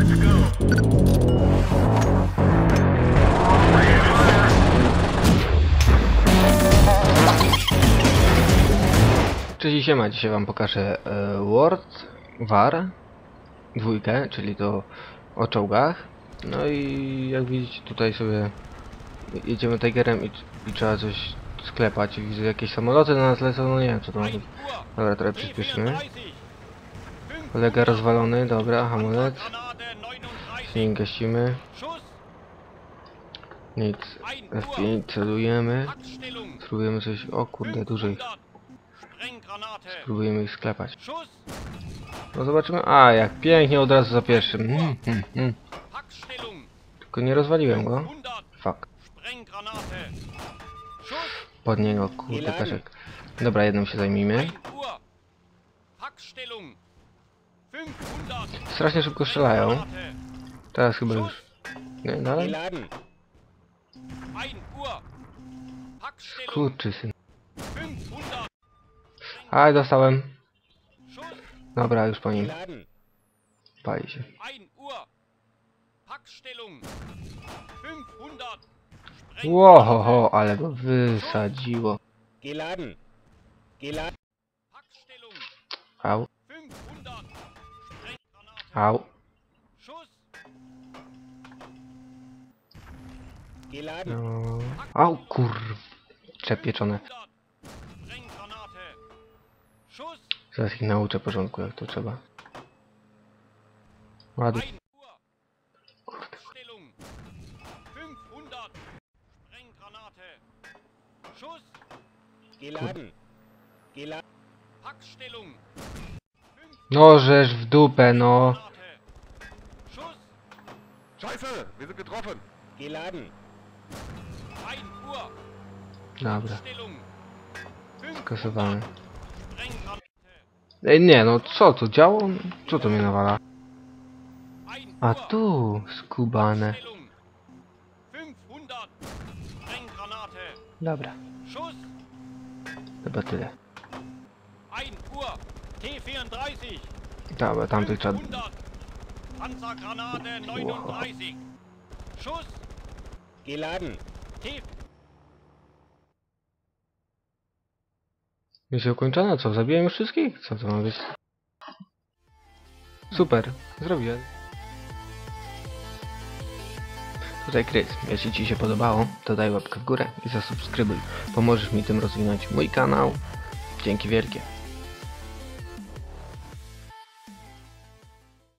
Cześć i siema, dzisiaj wam pokażę e, World War dwójkę, czyli to o czołgach. No i jak widzicie tutaj sobie jedziemy Tigerem i, i trzeba coś sklepać. Widzę jakieś samoloty na nas lecą, no nie wiem co to ma być. Dobra, trochę przyspieszymy. Kolega rozwalony, dobra, hamulec. Silnik gasimy. Nic. F5 celujemy. Spróbujemy coś, o kurde, dużych. Spróbujemy ich sklepać. No zobaczymy. A, jak pięknie od razu za pierwszym. Mm, mm, mm. Tylko nie rozwaliłem go. Fuck. Pod niego, kurde, peszek. Dobra, jedną się zajmijmy. Strasznie szybko strzelają. Teraz chyba już. Nie, dalej? Geladen. Kurczy syn. Aj, dostałem. Dobra, już po nim. Pali się. 1 Uhr. Packstellung. 500. Łohoho, ale go wysadziło. Geladen. Geladen. Packstellung. Au, 500. Sprenggranate. au. Schuss. Geladen. No. Au, kur... Przepieczone. 500. Sprenggranate. Schuss. Zaraz ich nauczę porządku, jak to trzeba. Ładnie. 1 Uhr. Packstellung. 500. Sprenggranate. Schuss. Geladen. Geladen. Packstellung. No, żeż w dupę, no. Scheiße, wir sind getroffen. Geladen. 1 Uhr. Dobra, skasowany. Ej, nie, no co to działo? Co to mnie nawala? 1 A tu, skubane. Stellung. 500. Sprenggranate. Dobra, chyba tyle. 1 Uhr. T34. Dobra, tamtych trzeba... 500. Panzergranate 39. Schuss. Geladen. T Misja ukończona? Co, zabiłem już wszystkich? Co to ma być? Super, zrobiłem. Tutaj Krys, jeśli Ci się podobało, to daj łapkę w górę i zasubskrybuj. Pomożesz mi tym rozwinąć mój kanał. Dzięki wielkie.